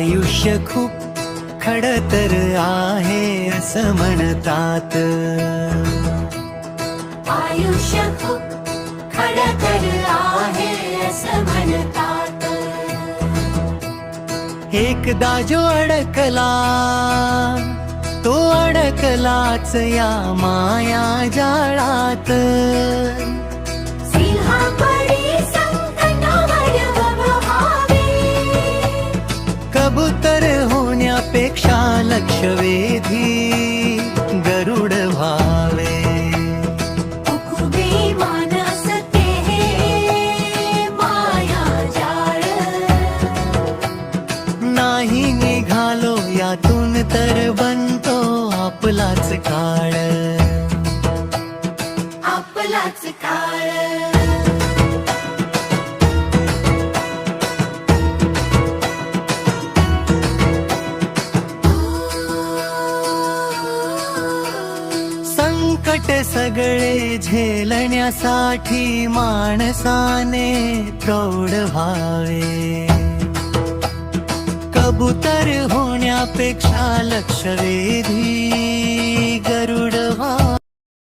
आयुष्य खूप खडतर आहे असं म्हणतात. आयुष्य खूप खडतर आहे असं म्हणतात. एकदा जो अडकला तो अडकलाच या माया जाळात. आपलाच काळ. आपलाच काळ. संकट सगळे झेलण्यासाठी माणसाने प्रौढ व्हावे. होण्यापेक्षा लक्ष वेधी